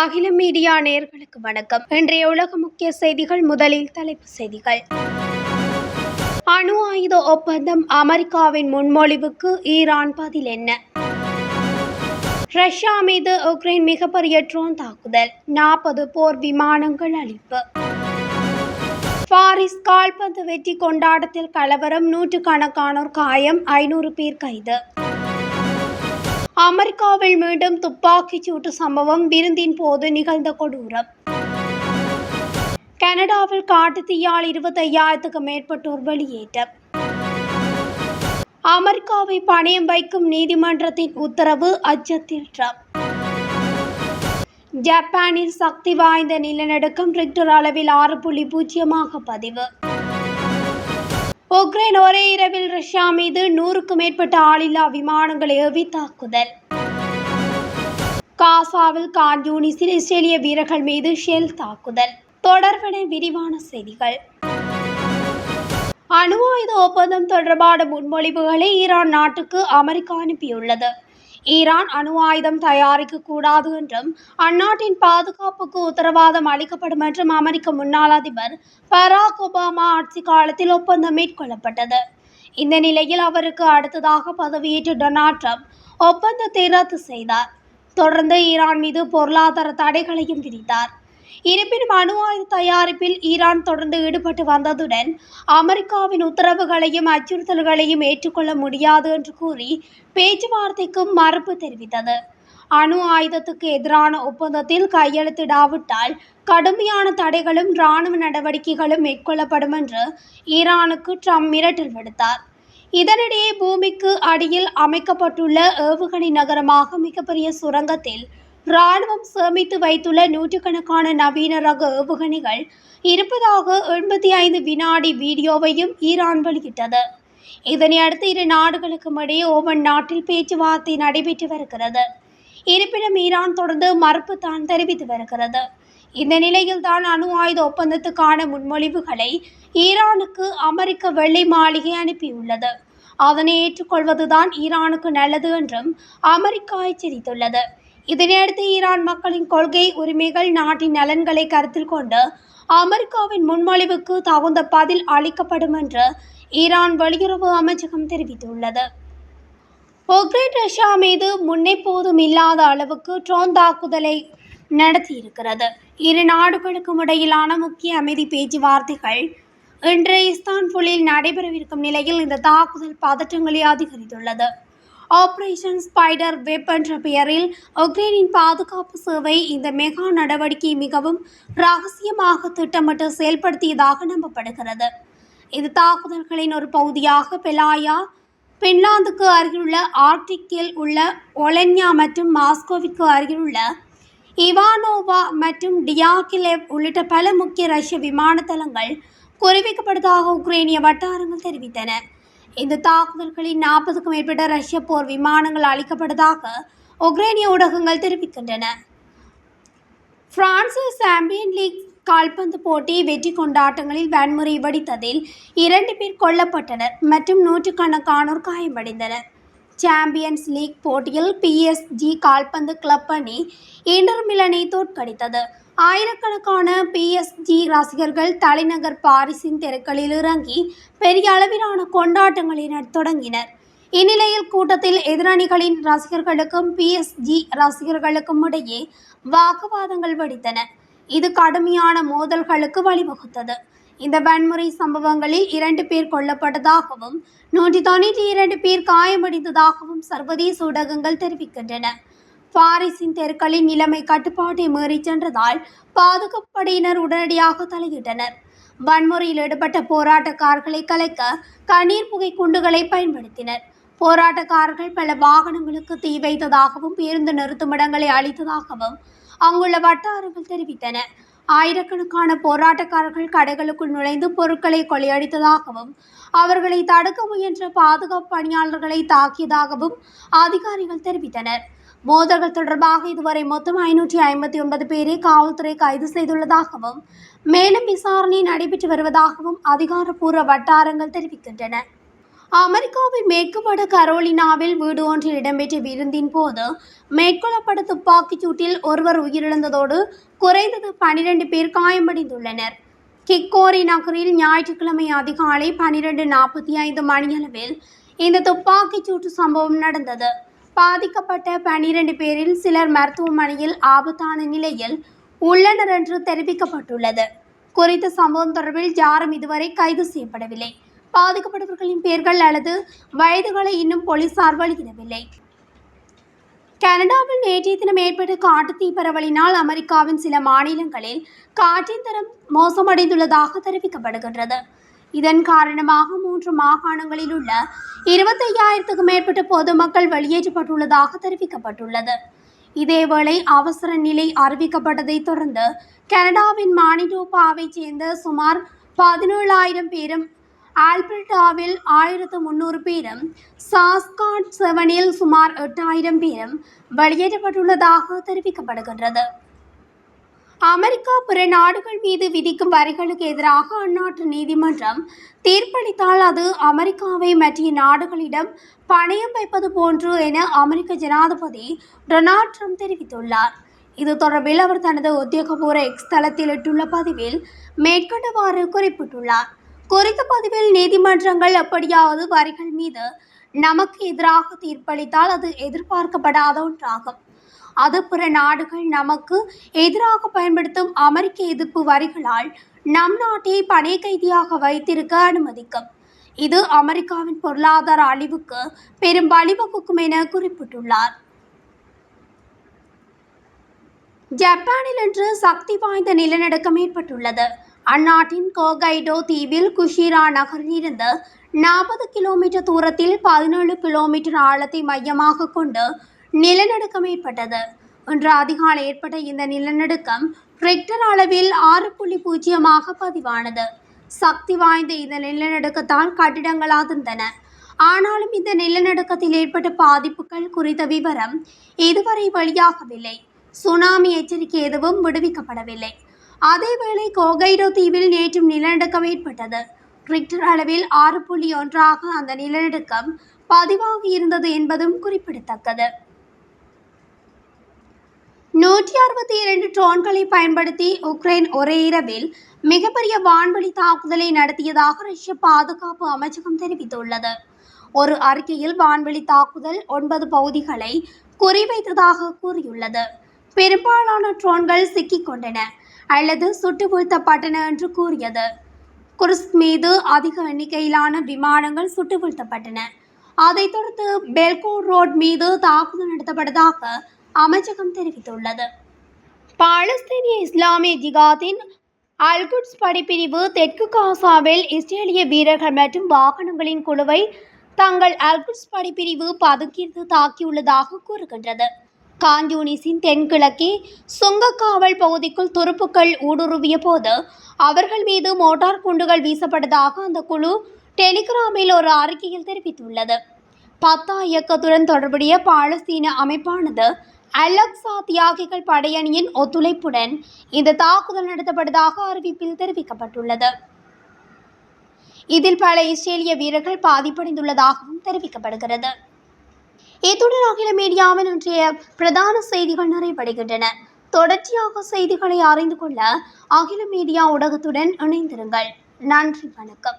அகில மீடியா நேயர்களுக்கு வணக்கம். இன்றைய உலக முக்கிய செய்திகள் முதலில் தலைப்புச் செய்திகள். அணு ஆயுத ஒப்பந்தம் அமெரிக்காவின் முன்மொழிவுக்கு ஈரான் பதில் என்ன? ரஷ்யா மீது உக்ரைன் மிகப்பெரிய ட்ரோன் தாக்குதல். நாற்பது போர் விமானங்கள் அழிப்பு. பாரிஸ் கால்பந்து வெற்றி கொண்டாட்டத்தில் கலவரம். நூற்றுக்கணக்கானோர் காயம். ஐநூறு பேர் கைது. அமெரிக்காவில் மீண்டும் துப்பாக்கிச் சூட்டு சம்பவம் விருந்தின் போது நிகழ்ந்த கொடூரம். கனடாவில் காட்டுத்தீயால் இருபத்தையாயிரத்துக்கு மேற்பட்டோர் வெளியேற்றம். அமெரிக்காவை பணியம் வைக்கும் நீதிமன்றத்தின் உத்தரவு அச்சத்தில் ட்ரம்ப். ஜப்பானில் சக்தி வாய்ந்த நிலநடுக்கம் ரிக்டர் அளவில் ஆறு புள்ளி பூஜ்ஜியமாக பதிவு. உக்ரைன் ஒரே இரவில் ரஷ்யா மீது நூறுக்கும் மேற்பட்ட ஆளில்லா விமானங்களை ஏவி தாக்குதல். காசாவில் கான்யூனிஸில் இஸ்ரேலிய வீரர்கள் மீது ஷெல் தாக்குதல். தொடர்பென விரிவான செய்திகள். அணு ஆயுத ஒப்பந்தம் தொடர்பான முன்மொழிவுகளை ஈரான் நாட்டுக்கு அமெரிக்கா அனுப்பியுள்ளது. ஈரான் அணு ஆயுதம் தயாரிக்க கூடாது என்றும் அந்நாட்டின் பாதுகாப்புக்கு உத்தரவாதம் அளிக்கப்படும் என்றும் அமெரிக்க முன்னாள் அதிபர் பராக் ஒபாமா ஆட்சி காலத்தில் ஒப்பந்தம் மேற்கொள்ளப்பட்டது. இந்த நிலையில் அவருக்கு அடுத்ததாக பதவியேற்ற டொனால்ட் ட்ரம்ப் ஒப்பந்தத்தை ரத்து செய்தார். தொடர்ந்து ஈரான் மீது பொருளாதார தடைகளையும் விதித்தார். இருப்பினும் அணு ஆயுத தயாரிப்பில் ஈரான் தொடர்ந்து ஈடுபட்டு வந்ததுடன் அமெரிக்காவின் உத்தரவுகளையும் அச்சுறுத்தல்களையும் ஏற்றுக்கொள்ள முடியாது என்று கூறி பேச்சுவார்த்தைக்கும் மறுப்பு தெரிவித்தது. அணு ஆயுதத்துக்கு எதிரான ஒப்பந்தத்தில் கையெழுத்திடாவிட்டால் கடுமையான தடைகளும் இராணுவ நடவடிக்கைகளும் மேற்கொள்ளப்படும் என்று ஈரானுக்கு ட்ரம்ப் மிரட்டல் விடுத்தார். இதனிடையே பூமிக்கு அடியில் அமைக்கப்பட்டுள்ள ஏவுகணை நகரமாக மிகப்பெரிய சுரங்கத்தில் இராணுவம் சேமித்து வைத்துள்ள நூற்றுக்கணக்கான நவீன ரக ஏவுகணைகள் இருப்பதாக எண்பத்தி ஐந்து வினாடி வீடியோவையும் ஈரான் வெளியிட்டது. இதனை அடுத்து இரு நாடுகளுக்கும் இடையே ஓமன் நாட்டில் பேச்சுவார்த்தை நடைபெற்று வருகிறது. இருப்பினும் ஈரான் தொடர்ந்து மறுப்பு தான் தெரிவித்து வருகிறது. இந்த நிலையில் தான் அணு ஆயுத ஒப்பந்தத்துக்கான முன்மொழிவுகளை ஈரானுக்கு அமெரிக்க வெள்ளை மாளிகை அனுப்பியுள்ளது. அதனை ஏற்றுக்கொள்வதுதான் ஈரானுக்கு நல்லது என்றும் அமெரிக்கா எச்சரித்துள்ளது. இதனையடுத்து ஈரான் மக்களின் கொள்கை உரிமைகள் நாட்டின் நலன்களை கருத்தில் கொண்டு அமெரிக்காவின் முன்மொழிவுக்கு தகுந்த பதில் அளிக்கப்படும் என்று ஈரான் வெளியுறவு அமைச்சகம் தெரிவித்துள்ளது. உக்ரைன் ரஷ்யா மீது முன்னெப்போதும் இல்லாத அளவுக்கு ட்ரோன் தாக்குதலை நடத்தியிருக்கிறது. இரு நாடுகளுக்கும் இடையிலான முக்கிய அமைதி பேச்சுவார்த்தைகள் இன்று இஸ்தான்புல்லில் நடைபெறவிருக்கும் நிலையில் இந்த தாக்குதல் பதற்றங்களை அதிகரித்துள்ளது. ஆபரேஷன் ஸ்பைடர் வெப் என்ற பெயரில் உக்ரைனின் பாதுகாப்பு சேவை இந்த மெகா நடவடிக்கை மிகவும் ரகசியமாக திட்டமிட்டு செயல்படுத்தியதாக நம்பப்படுகிறது. இது தாக்குதல்களின் ஒரு பகுதியாக பெலாயா பின்லாந்துக்கு அருகிலுள்ள ஆர்டிக்கில் உள்ள ஒலென்யா மற்றும் மாஸ்கோவிற்கு அருகிலுள்ள இவானோவா மற்றும் டியாகிலேவ் உள்ளிட்ட பல முக்கிய ரஷ்ய விமான தளங்கள் குறிவைக்கப்படுவதாக உக்ரைனிய வட்டாரங்கள் தெரிவித்தன. இந்த தாக்குதல்களில் நாற்பதுக்கும் மேற்பட்ட ரஷ்ய போர் விமானங்கள் அளிக்கப்பட்டதாக உக்ரைனிய ஊடகங்கள் தெரிவிக்கின்றன. பிரான்சில் சாம்பியன் லீக் கால்பந்து போட்டி வெற்றி கொண்டாட்டங்களில் வன்முறை வெடித்ததில் இரண்டு பேர் கொல்லப்பட்டனர் மற்றும் நூற்றுக்கணக்கானோர் காயமடைந்தனர். சாம்பியன்ஸ் லீக் போட்டியில் பிஎஸ்ஜி கால்பந்து கிளப் அணி இன்டர் மிலனை தோற்கடித்தது. ஆயிரக்கணக்கான பிஎஸ்ஜி ரசிகர்கள் தலைநகர் பாரிஸின் தெருக்களில் இறங்கி பெரிய அளவிலான கொண்டாட்டங்களினர் தொடங்கினர். இந்நிலையில் கூட்டத்தில் எதிரணிகளின் ரசிகர்களுக்கும் பிஎஸ்ஜி ரசிகர்களுக்கும் இடையே வாக்குவாதங்கள் வெடித்தன. இது கடுமையான மோதல்களுக்கு வழிவகுத்தது. இந்த வன்முறை சம்பவங்களில் இரண்டு பேர் கொல்லப்பட்டதாகவும் நூற்றி தொண்ணூற்றி இரண்டு பேர் காயமடைந்ததாகவும் சர்வதேச ஊடகங்கள் தெரிவிக்கின்றன. பாரிஸின் தெருக்களின் நிலைமை கட்டுப்பாட்டை மீறி சென்றதால் பாதுகாப்பு படையினர் உடனடியாக தலையிட்டனர். வன்முறையில் ஈடுபட்ட போராட்டக்காரர்களை கலைக்க கண்ணீர் புகை குண்டுகளை பயன்படுத்தினர். போராட்டக்காரர்கள் பல வாகனங்களுக்கு தீ வைத்ததாகவும் பேருந்து நிறுத்துமிடங்களை அளித்ததாகவும் அங்குள்ள வட்டாரங்கள் தெரிவித்தன. ஆயிரக்கணக்கான போராட்டக்காரர்கள் கடைகளுக்குள் நுழைந்து பொருட்களை கொள்ளையடித்ததாகவும் அவர்களை தடுக்க முயன்ற பாதுகாப்பு பணியாளர்களை தாக்கியதாகவும் அதிகாரிகள் தெரிவித்தனர். மோதல்கள் தொடர்பாக இதுவரை மொத்தம் ஐநூற்றி ஐம்பத்தி ஒன்பது பேரை காவல்துறை கைது செய்துள்ளதாகவும் மேலும் விசாரணை நடைபெற்று வருவதாகவும் அதிகாரப்பூர்வ வட்டாரங்கள் தெரிவிக்கின்றன. அமெரிக்காவின் மேற்கு வட கரோலினாவில் வீடு ஒன்றில் இடம்பெற்ற விருந்தின் போது மேற்கொள்ளப்பட்ட துப்பாக்கிச் சூட்டில் ஒருவர் உயிரிழந்ததோடு குறைந்தது பனிரெண்டு பேர் காயமடைந்துள்ளனர். கிக்கோரி நகரில் ஞாயிற்றுக்கிழமை அதிகாலை பனிரெண்டு நாற்பத்தி ஐந்து மணியளவில் இந்த துப்பாக்கிச் சூட்டு சம்பவம் நடந்தது. பாதிக்கப்பட்ட பனிரெண்டு பேரில் சிலர் மருத்துவமனையில் ஆபத்தான நிலையில் உள்ளனர் என்று தெரிவிக்கப்பட்டுள்ளது. குறித்த சம்பவம் தொடர்பில் யாரும் இதுவரை கைது செய்யப்படவில்லை. பாதிக்கப்பட்டவர்களின் பெயர்கள் அல்லது வயதுகளை இன்னும் போலீசார் வெளியிடவில்லை. கனடாவில் நேற்றைய தினம் ஏற்பட்ட காட்டுத்தீ பரவலினால் அமெரிக்காவின் சில மாநிலங்களில் காற்றின் தரம் மோசமடைந்துள்ளதாக தெரிவிக்கப்படுகின்றது. இதன் காரணமாக மூன்று மாகாணங்களில் உள்ள இருபத்தையாயிரத்துக்கும் மேற்பட்ட பொதுமக்கள் வெளியேற்றப்பட்டுள்ளதாக தெரிவிக்கப்பட்டுள்ளது. இதேவேளை அவசர நிலை அறிவிக்கப்பட்டதைத் தொடர்ந்து கனடாவின் மானிடோபாவைச் சேர்ந்த சுமார் பதினேழாயிரம் பேரும் ஆல்பர்டாவில் ஆயிரத்து முந்நூறு பேரும் சாஸ்காட் செவனில் சுமார் எட்டாயிரம் பேரும் வெளியேற்றப்பட்டுள்ளதாக தெரிவிக்கப்படுகின்றது. அமெரிக்கா பிற நாடுகள் மீது விதிக்கும் வரிகளுக்கு எதிராக அந்நாட்டு நீதிமன்றம் தீர்ப்பளித்தால் அது அமெரிக்காவை மற்ற நாடுகளிடம் பணயம் வைப்பது போன்று என அமெரிக்க ஜனாதிபதி டொனால்ட் ட்ரம்ப் தெரிவித்துள்ளார். இது தொடர்பில் அவர் தனது உத்தியோகபூர்வ எக்ஸ் தளத்தில் இட்டுள்ள பதிவில் மேற்கண்டவாறு குறிப்பிட்டுள்ளார். குறித்த பதிவில் நீதிமன்றங்கள் எப்படியாவது வரிகள் மீது நமக்கு எதிராக தீர்ப்பளித்தால் அது எதிர்பார்க்கப்படாத ஒன்றாகும். அது பிற நாடுகள் நமக்கு எதிராக பயன்படுத்தும் அமெரிக்க எதிர்ப்பு வரிகளால் நம் நாட்டை பணை கைதியாக வைத்திருக்க அனுமதிக்கும். இது அமெரிக்காவின் பொருளாதார அழிவுக்கு பெரும் வழிவகுக்கும் என குறிப்பிட்டுள்ளார். ஜப்பானில் இன்று சக்தி வாய்ந்த நிலநடுக்கம் ஏற்பட்டுள்ளது. அந்நாட்டின் கோகைடோ தீவில் குஷிரா நகரில் இருந்து நாற்பது கிலோமீட்டர் தூரத்தில் பதினேழு கிலோமீட்டர் ஆழத்தை மையமாக கொண்டு நிலநடுக்கம் ஏற்பட்டது. இன்று அதிகாலை ஏற்பட்ட இந்த நிலநடுக்கம் ரெக்டர் அளவில் ஆறு புள்ளி பூஜ்ஜியமாக பதிவானது. சக்தி வாய்ந்த இந்த நிலநடுக்கத்தால் கட்டிடங்கள் அதிர்ந்தன ஆனாலும் இந்த நிலநடுக்கத்தில் ஏற்பட்ட பாதிப்புகள் குறித்த விவரம் இதுவரை வெளியாகவில்லை. சுனாமி எச்சரிக்கை எதுவும் விடுவிக்கப்படவில்லை. அதேவேளை கோகைடோ தீவில் நேற்றும் நிலநடுக்கம் ஏற்பட்டது. ரிக்டர் அளவில் ஆறு புள்ளி ஒன்றாக அந்த நிலநடுக்கம் பதிவாகி இருந்தது என்பதும் குறிப்பிடத்தக்கது. நூற்றி அறுபத்தி இரண்டு ட்ரோன்களை பயன்படுத்தி உக்ரைன் ஒரே இரவில் மிகப்பெரிய வான்வழி தாக்குதலை நடத்தியதாக ரஷ்ய பாதுகாப்பு அமைச்சகம் தெரிவித்துள்ளது. ஒரு அறிக்கையில் வான்வழி தாக்குதல் ஒன்பது பகுதிகளை குறிவைத்ததாக கூறியுள்ளது. பெரும்பாலான ட்ரோன்கள் சிக்கிக் கொண்டன. அல்லது சுட்டு வீழ்த்தப்பட்டன என்று கூறியது. குர்ஸ்க் மீது அதிக எண்ணிக்கையிலான விமானங்கள் சுட்டு வீழ்த்தப்பட்டன. அதைத் தொடர்ந்து பெல்கோ ரோட் மீது தாக்குதல் நடத்தப்பட்டதாக அமைச்சகம் தெரிவித்துள்ளது. பாலஸ்தீனிய இஸ்லாமிய ஜிகாத்தின் அல்குட்ஸ் படைப்பிரிவு தெற்கு காசாவில் இஸ்ரேலிய வீரர்கள் மற்றும் வாகனங்களின் குழுவை தங்கள் அல்குட்ஸ் படைப்பிரிவு பதுக்கிட்டு தாக்கியுள்ளதாக கூறுகின்றது. காஞ்சூனிஸின் தென்கிழக்கே சுங்கக்காவல் பகுதிக்குள் துருப்புக்கள் ஊடுருவிய போது அவர்கள் மீது மோட்டார் குண்டுகள் வீசப்பட்டதாக அந்த குழு டெலிகிராமில் ஒரு அறிக்கையில் தெரிவித்துள்ளது. பத்தா இயக்கத்துடன் தொடர்புடைய பாலஸ்தீன அமைப்பானது அலக்ஸா தியாகிகள் படையணியின் ஒத்துழைப்புடன் இந்த தாக்குதல் நடத்தப்பட்டதாக அறிவிப்பில் தெரிவிக்கப்பட்டுள்ளது. இதில் பல இஸ்ரேலிய வீரர்கள் பாதிப்படைந்துள்ளதாகவும் தெரிவிக்கப்படுகிறது. இத்துடன் அகில மீடியாவின் இன்றைய பிரதான செய்திகள் நிறைவடைகின்றன. தொடர்ச்சியாக செய்திகளை அறிந்து கொள்ள அகில மீடியா ஊடகத்துடன் இணைந்திருங்கள். நன்றி வணக்கம்.